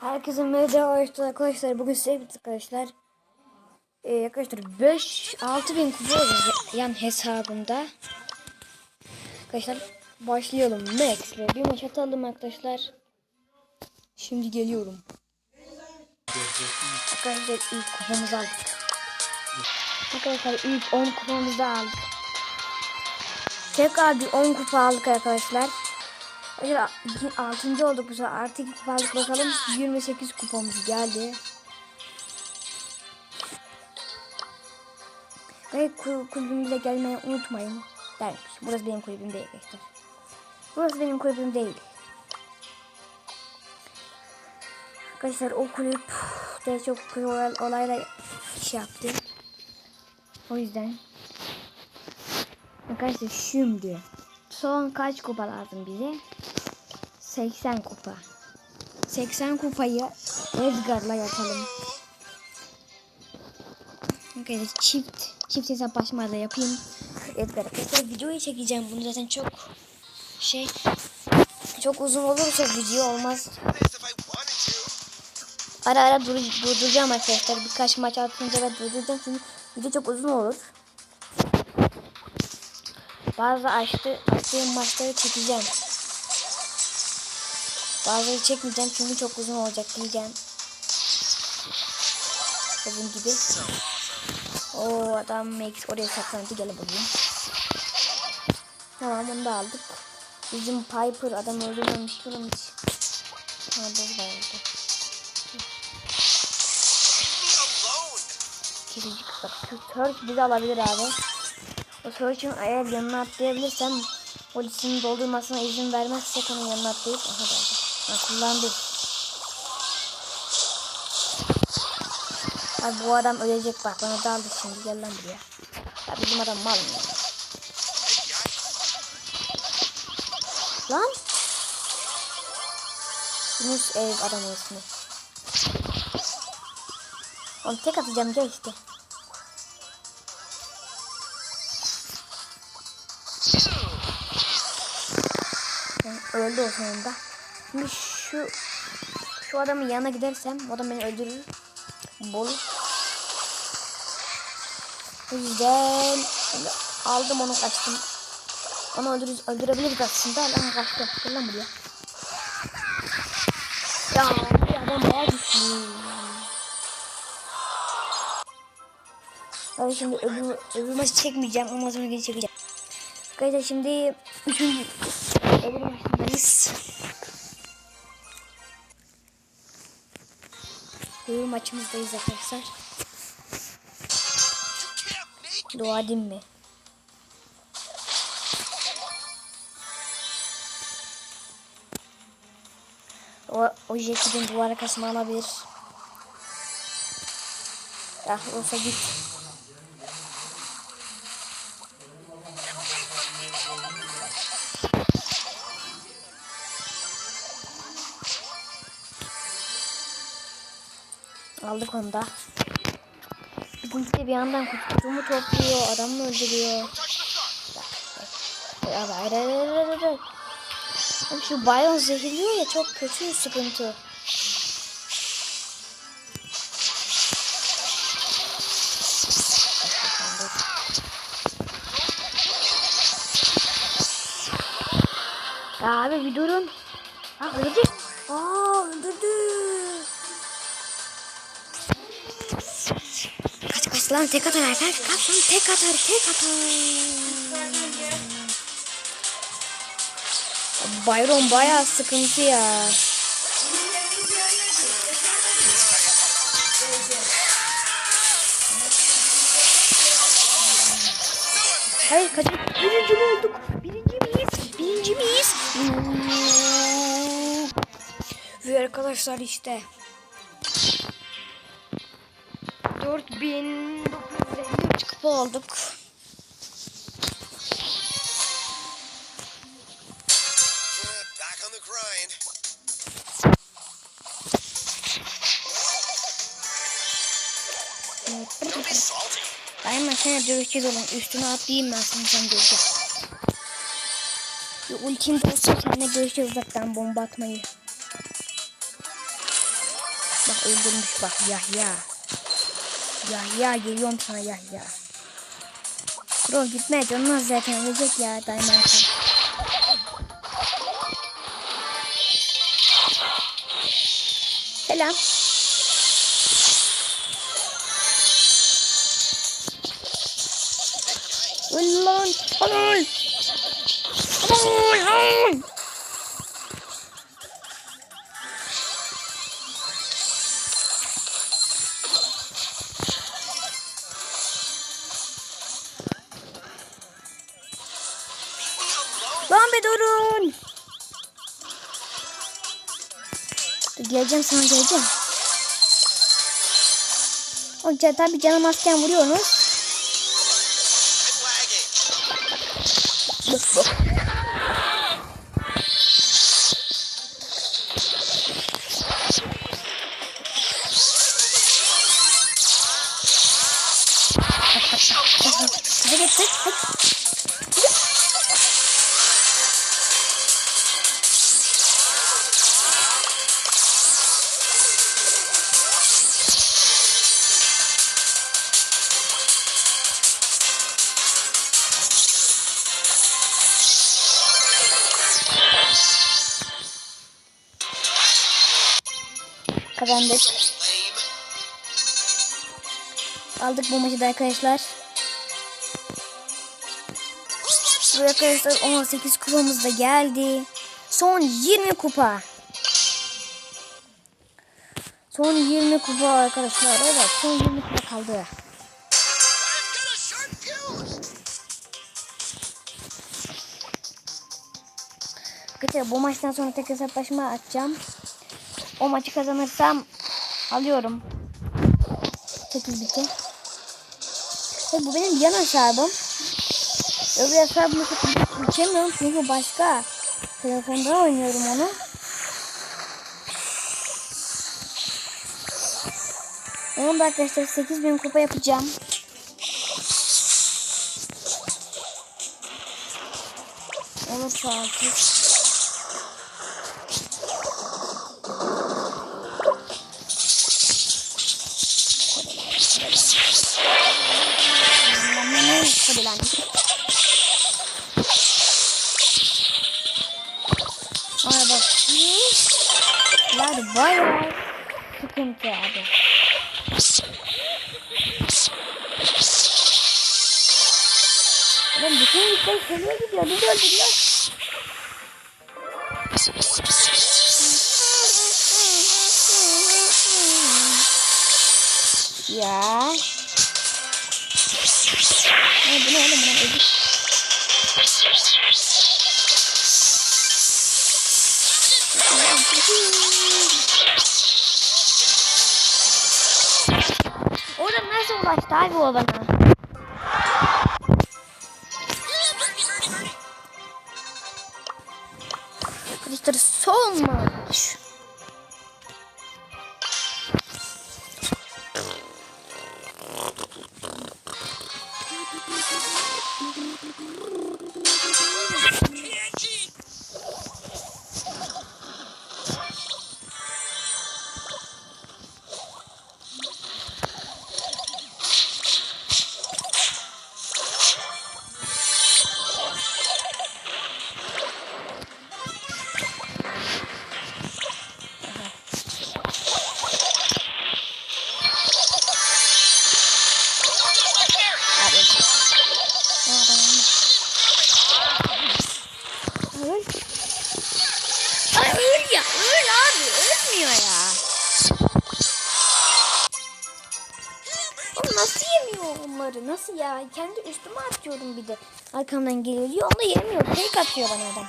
Herkese merhaba arkadaşlar. Bugün size arkadaşlar. Ee, arkadaşlar 5 6 bin kupa olacak yan hesabımda. Arkadaşlar başlayalım. Max ile bir maç atalım arkadaşlar. Şimdi geliyorum. Arkadaşlar ilk kupamızı aldık. Arkadaşlar ilk 10 kupamızı aldık. Tekrar bir 10 kupa aldık arkadaşlar. Arkadaşlar 6. olduk bu sefer. Artık aldık bakalım. 28 kupamız geldi. Ve kul kulübümüze gelmeyi unutmayın. Dermiş. Burası benim kulübüm değil arkadaşlar. Burası benim kulübüm değil. Arkadaşlar o kulüp de çok olay- olayla iş yaptı. O yüzden Arkadaşlar şimdi son kaç kupa lazım bize? 80 kupa. 80 kupayı Edgar'la yapalım. Arkadaşlar çift çift hesaplaşma da yapayım. Edgar arkadaşlar videoyu çekeceğim. Bunu zaten çok şey çok uzun olursa video olmaz. Ara ara dur, durduracağım arkadaşlar. Birkaç maç atınca ben durduracağım çünkü video çok uzun olur. Bazı açtı, açtığım maçları çekeceğim. Bazıları çekmeyeceğim çünkü çok uzun olacak diyeceğim. Dediğim gibi. O adam Max oraya saklandı gel bakayım. Tamam onu da aldık. Bizim Piper adam öldürmemiş kılmış. Ha bu da oldu. Kedicik bak Search bizi alabilir abi. O Search'ın eğer yanına atlayabilirsem o listenin doldurmasına izin vermezsek onun yanına atlayıp aha geldi. Ha kullandı. Abi bu adam ölecek bak bana daldı şimdi gel lan buraya. Ya bizim adam mal mı? Lan. Yunus ev adamın ismi. Onu tek atacağım gel işte. Yani öldü o sonunda. Şimdi şu şu adamın yanına gidersem o adam beni öldürür. Bol. Şimdi aldım onu kaçtım. Onu öldür öldürebiliriz aslında. Lan kaçtı. Gel buraya. Ya bir adam bayağı güçlü. Ben şimdi öbür, öbür maçı çekmeyeceğim. Ondan sonra geri çekeceğim. Arkadaşlar şimdi üçüncü öbür maçındayız. Öbür maçımızdayız arkadaşlar. Dua edeyim mi? O, o Jackie'den duvar arkasına alabilir. Ya olsa git. Aldık onu da. Bu de bir yandan kutumu topluyor, adamı öldürüyor. Hayır hayır hayır hayır hayır. Oğlum şu Bayon zehirliyor ya çok kötü sıkıntı. Ya abi bir durun. Ha öldü. Aa öldürdü. Kaç kaç lan tek atar kaç kaç lan tek atar tek atar. Byron bayağı sıkıntı ya. Hayır kaçın. Birinci mi olduk? Birinci miyiz? Birinci miyiz? Ve arkadaşlar işte. 4953 kupa olduk. Ben makine dövüşeceğiz oğlum. Üstüne atlayayım ben seni sen göreceğim. Bir ultim de olsa seninle görüşeceğiz uzaktan bomba atmayı. Bak öldürmüş bak Yahya. Yahya geliyorum sana Yahya. Kuro gitme canın az zaten ölecek ya Dynamite'a. Selam. Öl lan. Öl. Öl. Durun. Dur, geleceğim sana geleceğim. O ca- tabi canım azken. I'm lagging. Hadi. Hadi. Kazandık. Aldık bu maçı da arkadaşlar. Bu arkadaşlar 18 kupamız da geldi. Son 20 kupa. Son 20 kupa arkadaşlar. Evet son 20 kupa kaldı. Arkadaşlar bu maçtan sonra tek hesaplaşma açacağım. O maçı kazanırsam alıyorum. 8 biti. Ve bu benim yan hesabım. Öbür hesabımı geçemiyorum çünkü başka telefonda oynuyorum onu. Onun da arkadaşlar 8000 kupa yapacağım. Olur çoğaltır. Lan. Ay bak. Yani bayağı sıkıntı abi. Lan bütün yükler şuraya gidiyor. Bizi öldürüyor. Ya. Ay bu oğlum buna öldük. Oradan nasıl ulaştı abi o bana? Yemiyor onları? Nasıl ya? Kendi üstüme atıyorum bir de. Arkamdan geliyor. Onu da yemiyor. Tek atıyor bana adam.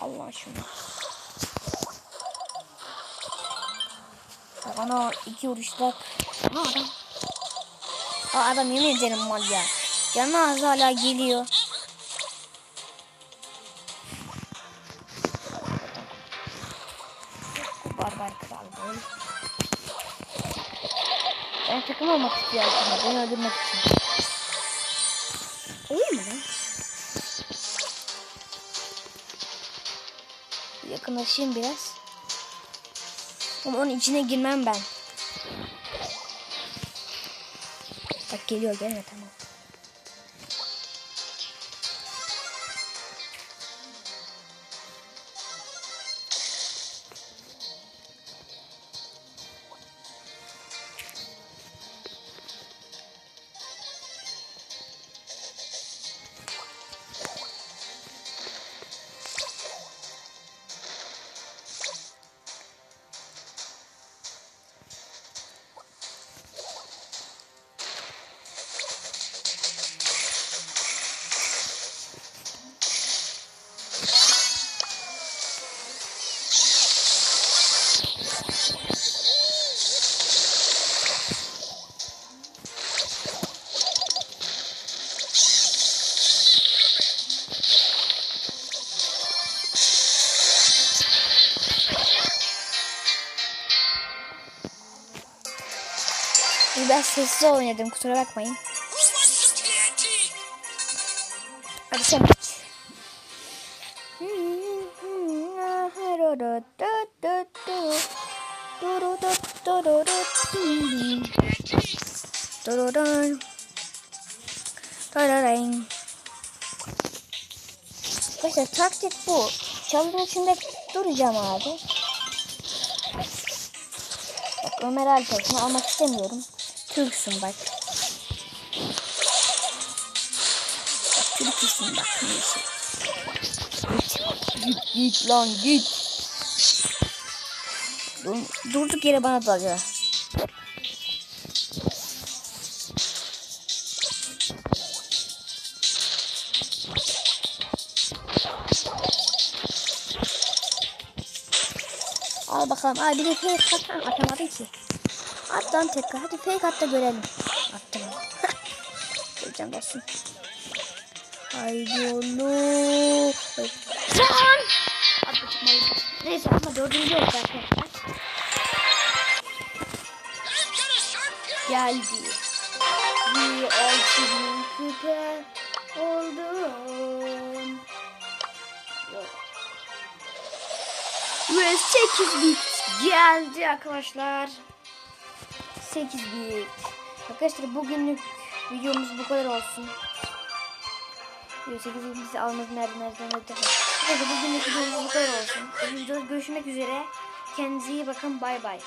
Allah şunu. Bana iki vuruşta. Ha adam. Aa, adam yemin mal ya. Canı az hala geliyor. Barbar kral böyle. Ben takım olmak istiyorum. Beni öldürmek için. Olur mu lan? Yakınlaşayım biraz. Ama onun içine girmem ben. Bak geliyor gelme tamam. Biraz sessiz oynadım kusura bakmayın. Hadi sen geç. Arkadaşlar taktik bu. Çalının içinde duracağım abi. Bak Ömer Alper'ini almak istemiyorum. Türksün bak. Türküsün bak. neyse. Git, git, git lan git. Dur, durduk yere bana dalıyor. Al bakalım. Ay bir de fake at. Ha, Atamadın ki. At lan tekrar. Hadi fake at da görelim. Attım. Göreceğim dostum. Haydi oğlum. Lan! At haydi. Neyse ama dördüncü oldu arkadaşlar. Geldi. Bir altı bin. Yok. Ve 8 bit geldi arkadaşlar. 8 bit. Arkadaşlar bugünlük videomuz bu kadar olsun. 8 bitimizi almak nereden nereden nereden. Arkadaşlar bugünlük videomuz bu kadar olsun. Görüşmek üzere. Kendinize iyi bakın. Bay bay.